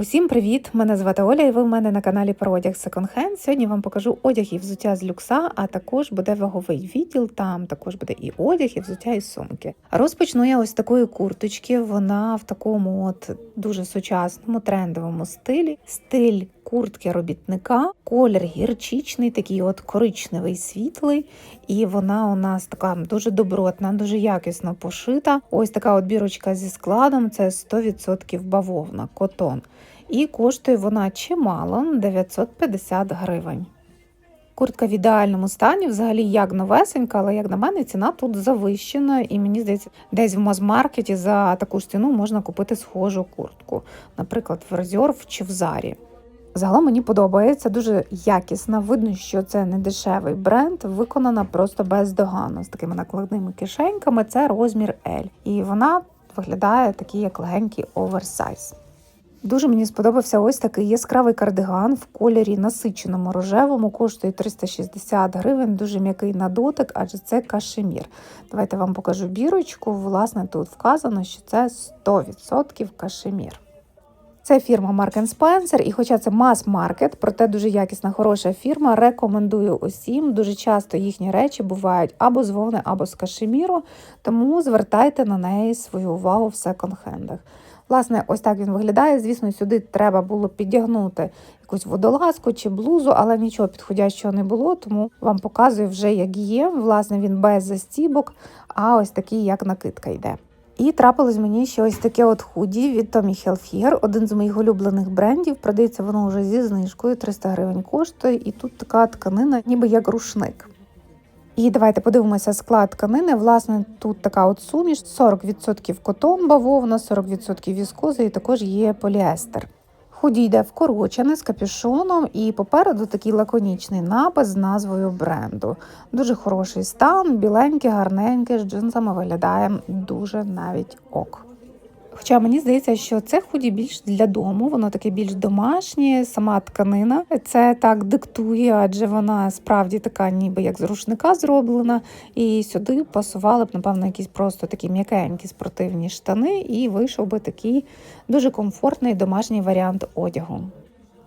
Усім привіт! Мене звати Оля, і ви в мене на каналі про одяг Second Hand. Сьогодні вам покажу одяг і взуття з люкса, а також буде ваговий відділ. Там також буде і одяг, і взуття, і сумки. Розпочну я ось такої курточки. Вона в такому от дуже сучасному трендовому стилі. Стиль куртки робітника, колір гірчичний, такий от коричневий світлий. І вона у нас така дуже добротна, дуже якісно пошита. Ось така от бірочка зі складом. Це 100% бавовна, котон. І коштує вона чимало 950 гривень. Куртка в ідеальному стані, взагалі як новесенька, але як на мене, ціна тут завищена, і мені здається, десь в мазмаркеті за таку ж ціну можна купити схожу куртку, наприклад, в Резерв чи в Зарі. Загалом мені подобається дуже якісна. Видно, що це не дешевий бренд, виконана просто бездоганно з такими накладними кишеньками. Це розмір L. І вона виглядає такий як легенький оверсайз. Дуже мені сподобався ось такий яскравий кардиган в кольорі насиченому рожевому, коштує 360 гривень, дуже м'який на дотик, адже це кашемір. Давайте вам покажу бірочку. Власне, тут вказано, що це 100% кашемір. Це фірма Mark Spencer, і хоча це мас-маркет, проте дуже якісна, хороша фірма. Рекомендую усім. Дуже часто їхні речі бувають або з вовни, або з кашеміру, тому звертайте на неї свою увагу в секонд-хендах. Власне, ось так він виглядає. Звісно, сюди треба було підтягнути якусь водолазку чи блузу, але нічого підходящого не було, тому вам показую вже, як є. Власне, він без застібок, а ось такий, як накидка йде. І трапилось мені ще ось таке от худі від Tommy Hilfiger, один з моїх улюблених брендів. Продається воно вже зі знижкою, 300 гривень коштує, і тут така тканина, ніби як рушник. І давайте подивимося склад тканини. Власне, тут така от суміш: 40% котом, бавовна, 40% віскоза і також є поліестер. Худі йде вкорочене з капюшоном, і попереду такий лаконічний напис з назвою бренду. Дуже хороший стан, біленький, гарненький, з джинсами виглядає дуже навіть ок. Хоча мені здається, що це худі більш для дому, воно таке більш домашнє, сама тканина це так диктує, адже вона справді така, ніби як з рушника зроблена. І сюди пасували б, напевно, якісь просто такі м'якенькі спортивні штани, і вийшов би такий дуже комфортний домашній варіант одягу.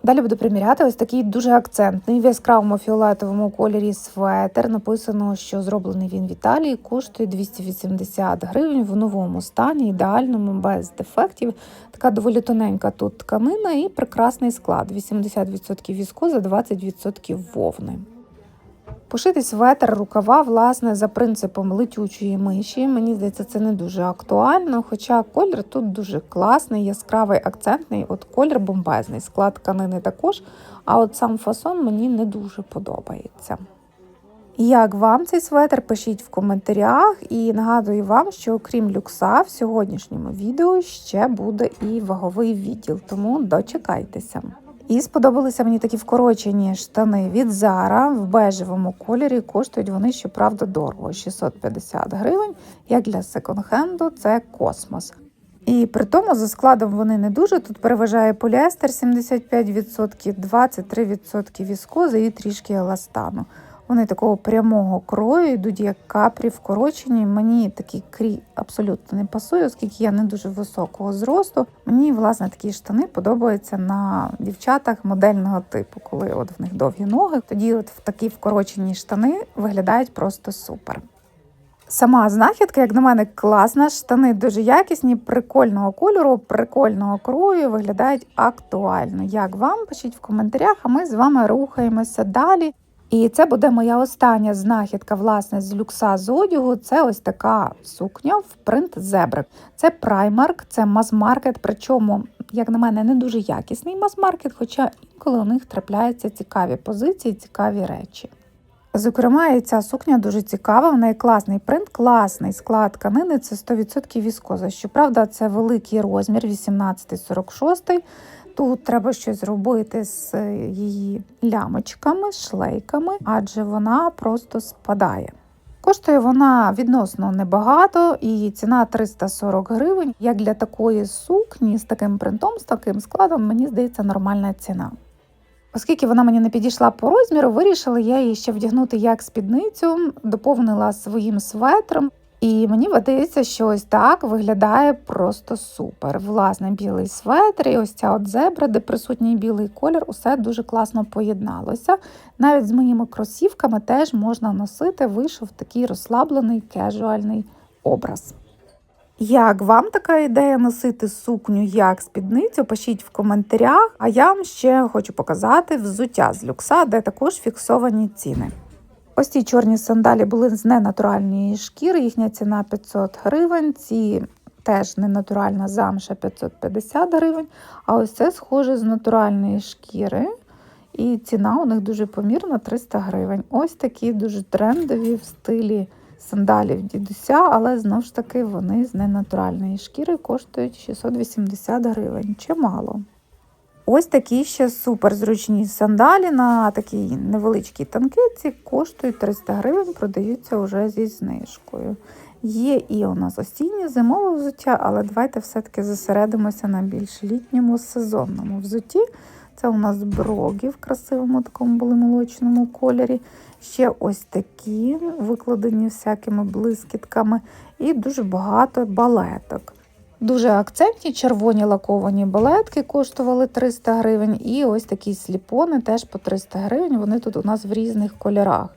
Далі буду приміряти ось такий дуже акцентний в яскравому фіолетовому кольорі светер. Написано, що зроблений він в Італії, коштує 280 гривень в новому стані, ідеальному, без дефектів. Така доволі тоненька тут тканина і прекрасний склад: 80% віскоза, 20% вовни. Пошити светр, рукава, власне, за принципом летючої миші. Мені здається, це не дуже актуально. Хоча колір тут дуже класний, яскравий, акцентний. От колір бомбезний, склад тканини також. А от сам фасон мені не дуже подобається. Як вам цей светр, пишіть в коментарях і нагадую вам, що окрім люкса, в сьогоднішньому відео ще буде і ваговий відділ, тому дочекайтеся. І сподобалися мені такі вкорочені штани від Zara в бежевому кольорі. Коштують вони, щоправда, дорого 650 гривень. Як для секонд-хенду, це космос. І при тому за складом вони не дуже. Тут переважає поліестер 75%, 23% віскози і трішки еластану. Вони такого прямого крою йдуть, як капрі вкорочені. Мені такий крій абсолютно не пасує, оскільки я не дуже високого зросту. Мені, власне, такі штани подобаються на дівчатах модельного типу, коли от в них довгі ноги. Тоді от в такі вкорочені штани виглядають просто супер. Сама знахідка, як на мене, класна. Штани дуже якісні, прикольного кольору, прикольного крою, виглядають актуально. Як вам? Пишіть в коментарях, а ми з вами рухаємося далі. І це буде моя остання знахідка, власне, з люкса з одягу. Це ось така сукня в принт зебрик. Це праймарк, це мас-маркет, причому, як на мене, не дуже якісний мас-маркет, хоча інколи у них трапляються цікаві позиції, цікаві речі. Зокрема, і ця сукня дуже цікава, в неї класний принт, класний склад тканини це 100% віскоза. Щоправда, це великий розмір, 18-46. Тут треба щось зробити з її лямочками, шлейками, адже вона просто спадає. Коштує вона відносно небагато, і ціна 340 гривень. Як для такої сукні з таким принтом, з таким складом, мені здається, нормальна ціна. Оскільки вона мені не підійшла по розміру, вирішила я її ще вдягнути як спідницю, доповнила своїм светром. І мені видається, що ось так виглядає просто супер. Власне, білий светр і ось ця от зебра, де присутній білий колір, усе дуже класно поєдналося. Навіть з моїми кросівками теж можна носити, вийшов такий розслаблений кежуальний образ. Як вам така ідея носити сукню як спідницю? Пишіть в коментарях. А я вам ще хочу показати взуття з люкса, де також фіксовані ціни. Ось ці чорні сандалі були з ненатуральної шкіри, їхня ціна 500 гривень. Ці теж ненатуральна замша 550 гривень. А ось це схоже з натуральної шкіри. І ціна у них дуже помірна 300 гривень. Ось такі дуже трендові в стилі сандалів дідуся, але знову ж таки вони з ненатуральної шкіри коштують 680 гривень. Чимало. Ось такі ще суперзручні сандалі на такій невеличкій танкетці коштують 300 гривень, продаються вже зі знижкою. Є і у нас осіннє зимове взуття, але давайте все-таки зосередимося на більш літньому сезонному взутті. Це у нас броги в красивому такому були молочному кольорі. Ще ось такі, викладені всякими блискітками, і дуже багато балеток. Дуже акцентні червоні лаковані балетки коштували 300 гривень. І ось такі сліпони теж по 300 гривень. Вони тут у нас в різних кольорах.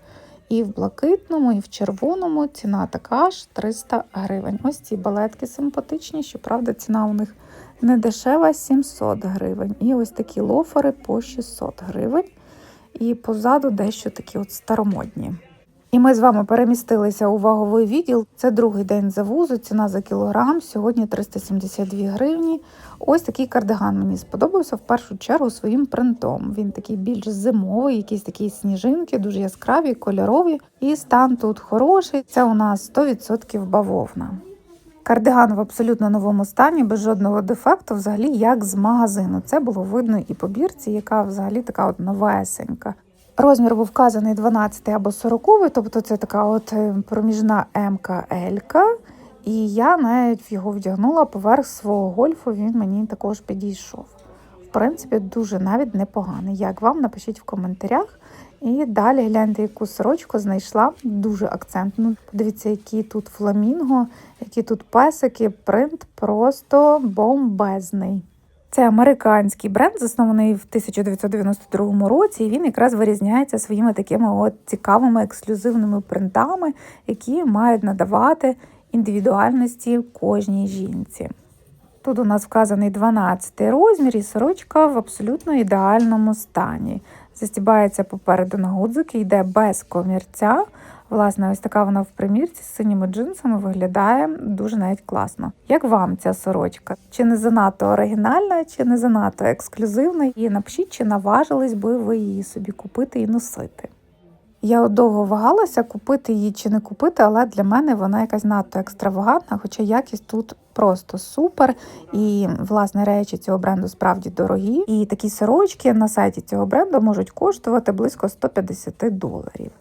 І в блакитному, і в червоному ціна така ж 300 гривень. Ось ці балетки симпатичні, щоправда, ціна у них не дешева 700 гривень. І ось такі лофери по 600 гривень. І позаду дещо такі от старомодні. І ми з вами перемістилися у ваговий відділ. Це другий день завозу, ціна за кілограм. Сьогодні 372 гривні. Ось такий кардиган мені сподобався в першу чергу своїм принтом. Він такий більш зимовий, якісь такі сніжинки, дуже яскраві, кольорові. І стан тут хороший. Це у нас 100% бавовна. Кардиган в абсолютно новому стані, без жодного дефекту, взагалі як з магазину. Це було видно і по бірці, яка взагалі така от новесенька. Розмір був вказаний 12 або 40, тобто це така от е, проміжна МК-Елька. І я навіть його вдягнула поверх свого гольфу, він мені також підійшов. В принципі, дуже навіть непоганий. Як вам напишіть в коментарях. І далі гляньте, яку сорочку знайшла дуже акцентну. Подивіться, які тут фламінго, які тут песики, принт просто бомбезний. Це американський бренд, заснований в 1992 році, і він якраз вирізняється своїми такими от цікавими ексклюзивними принтами, які мають надавати індивідуальності кожній жінці. Тут у нас вказаний 12 розмір, і сорочка в абсолютно ідеальному стані. Застібається попереду на гудзики, йде без комірця. Власне, ось така вона в примірці з синіми джинсами виглядає дуже навіть класно. Як вам ця сорочка? Чи не занадто оригінальна, чи не занадто ексклюзивна? І напишіть, чи наважились би ви її собі купити і носити. Я довго вагалася, купити її чи не купити, але для мене вона якась надто екстравагантна, хоча якість тут просто супер. І, власне, речі цього бренду справді дорогі. І такі сорочки на сайті цього бренду можуть коштувати близько 150 доларів.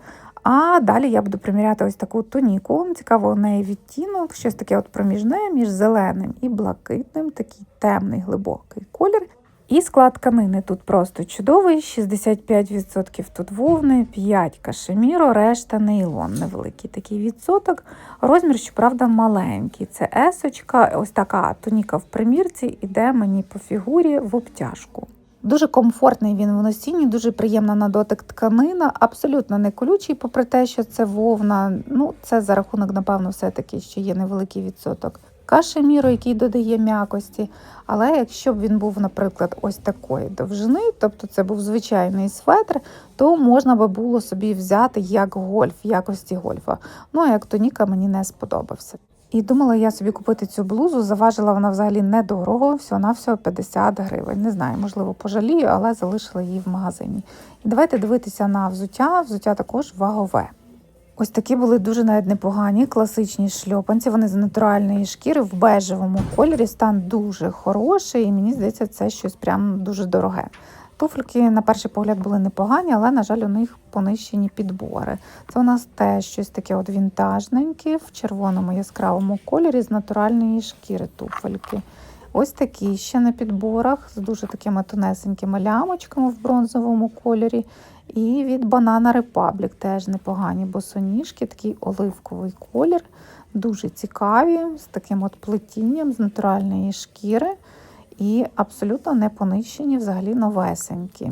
А далі я буду приміряти ось таку туніку. Цікаво, у неї відтінок, щось таке от проміжне між зеленим і блакитним, такий темний глибокий колір. І склад тканини тут просто чудовий: 65% тут вовни, 5 кашеміро, решта нейлон. Невеликий такий відсоток. Розмір, щоправда, маленький. Це есочка, ось така туніка в примірці, іде мені по фігурі в обтяжку. Дуже комфортний він в носінні, дуже приємна на дотик тканина, абсолютно не колючий, попри те, що це вовна. Ну, це за рахунок, напевно, все-таки що є невеликий відсоток кашеміру, який додає м'якості. Але якщо б він був, наприклад, ось такої довжини, тобто це був звичайний светр, то можна би було собі взяти як гольф, якості гольфа. Ну а як тоніка мені не сподобався. І думала я собі купити цю блузу, заважила вона взагалі недорого, всього-навсього 50 гривень. Не знаю, можливо, пожалію, але залишила її в магазині. І давайте дивитися на взуття. Взуття також вагове. Ось такі були дуже навіть непогані, класичні шльопанці. Вони з натуральної шкіри в бежевому кольорі. Стан дуже хороший, і мені здається, це щось прям дуже дороге. Туфельки, на перший погляд, були непогані, але, на жаль, у них понищені підбори. Це у нас теж щось таке от вінтажненьке в червоному яскравому кольорі з натуральної шкіри туфельки. Ось такі ще на підборах з дуже такими тонесенькими лямочками в бронзовому кольорі. І від Banana Republic теж непогані босоніжки, такий оливковий колір, Дуже цікаві, з таким от плетінням з натуральної шкіри і абсолютно не понищені, взагалі новесенькі.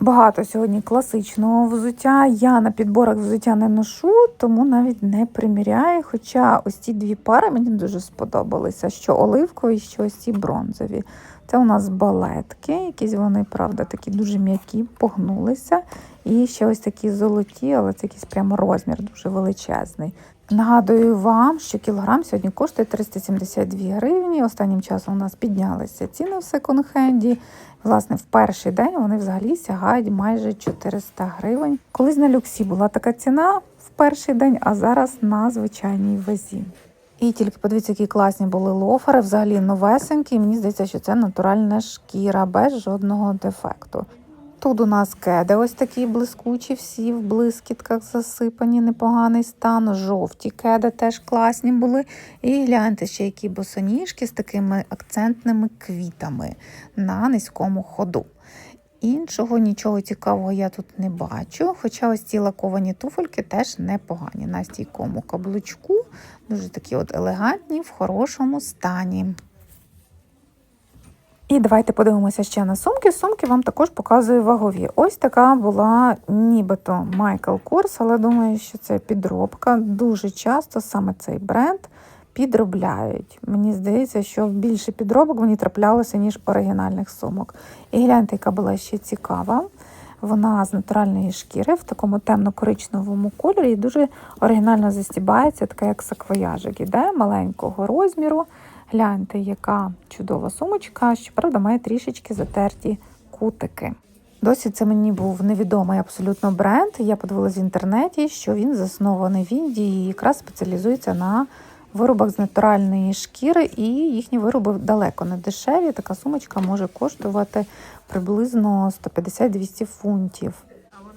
Багато сьогодні класичного взуття. Я на підборах взуття не ношу, тому навіть не приміряю. Хоча ось ці дві пари мені дуже сподобалися: що оливкові, що ось ці бронзові. Це у нас балетки, якісь вони, правда, такі дуже м'які, погнулися. І ще ось такі золоті, але це якийсь прямо розмір дуже величезний. Нагадую вам, що кілограм сьогодні коштує 372 гривні. Останнім часом у нас піднялися ціни в секонд-хенді. Власне, в перший день вони взагалі сягають майже 400 гривень. Колись на люксі була така ціна в перший день, а зараз на звичайній вазі. І тільки подивіться, які класні були лофери, взагалі новесенькі. Мені здається, що це натуральна шкіра без жодного дефекту. Тут у нас кеди ось такі блискучі, всі в блискітках засипані, непоганий стан. Жовті кеди теж класні були. І гляньте ще які босоніжки з такими акцентними квітами на низькому ходу. Іншого нічого цікавого я тут не бачу. Хоча ось ці лаковані туфельки теж непогані. На стійкому каблучку, дуже такі от елегантні, в хорошому стані. І давайте подивимося ще на сумки. Сумки вам також показую вагові. Ось така була нібито Майкл Корс, але думаю, що це підробка. Дуже часто саме цей бренд підробляють. Мені здається, що більше підробок мені траплялося, ніж оригінальних сумок. І гляньте, яка була ще цікава. Вона з натуральної шкіри в такому темно-коричневому кольорі і дуже оригінально застібається, така як саквояжик. Іде маленького розміру. Гляньте, яка чудова сумочка, щоправда, має трішечки затерті кутики. Досі це мені був невідомий абсолютно бренд. Я подивилася в інтернеті, що він заснований в Індії і якраз спеціалізується на виробах з натуральної шкіри, і їхні вироби далеко не дешеві. Така сумочка може коштувати приблизно 150-200 фунтів.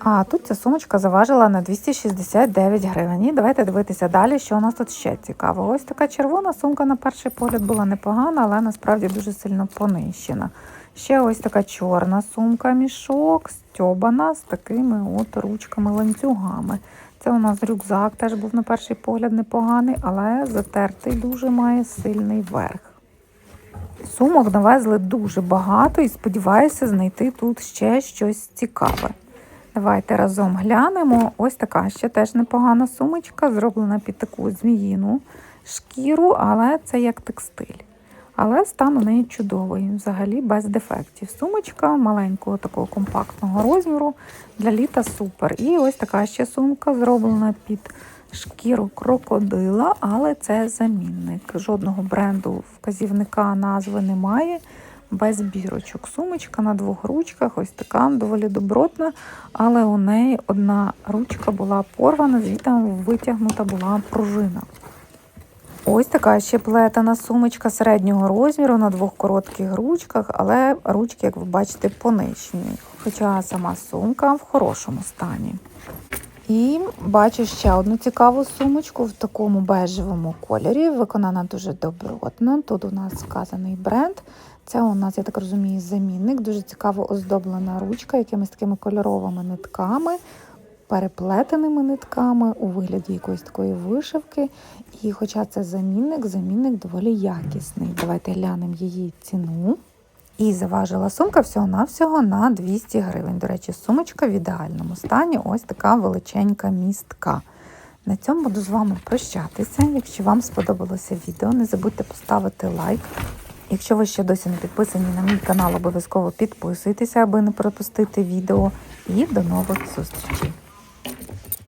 А тут ця сумочка заважила на 269 гривень. І давайте дивитися далі, що у нас тут ще цікаво. Ось така червона сумка на перший погляд була непогана, але насправді дуже сильно понищена. Ще ось така чорна сумка, мішок, стьобана з такими от ручками-ланцюгами. Це у нас рюкзак, теж був на перший погляд непоганий, але затертий дуже має сильний верх. Сумок навезли дуже багато і сподіваюся знайти тут ще щось цікаве. Давайте разом глянемо. Ось така ще теж непогана сумочка, зроблена під таку зміїну шкіру, але це як текстиль. Але стан у неї чудовий, взагалі без дефектів. Сумочка маленького такого компактного розміру для літа супер. І ось така ще сумка зроблена під шкіру крокодила, але це замінник. Жодного бренду вказівника назви немає без бірочок. Сумочка на двох ручках, ось така доволі добротна, але у неї одна ручка була порвана, звідти витягнута була пружина. Ось така ще плетена сумочка середнього розміру на двох коротких ручках, але ручки, як ви бачите, понищені. Хоча сама сумка в хорошому стані. І бачу ще одну цікаву сумочку в такому бежевому кольорі. Виконана дуже добротно. Тут у нас вказаний бренд. Це у нас, я так розумію, замінник. Дуже цікаво оздоблена ручка якимись такими кольоровими нитками, переплетеними нитками у вигляді якоїсь такої вишивки. І хоча це замінник, замінник доволі якісний. Давайте глянемо її ціну. І заважила сумка всього-навсього на 200 гривень. До речі, сумочка в ідеальному стані ось така величенька містка. На цьому буду з вами прощатися. Якщо вам сподобалося відео, не забудьте поставити лайк. Якщо ви ще досі не підписані на мій канал, обов'язково підписуйтеся, аби не пропустити відео. І до нових зустрічей!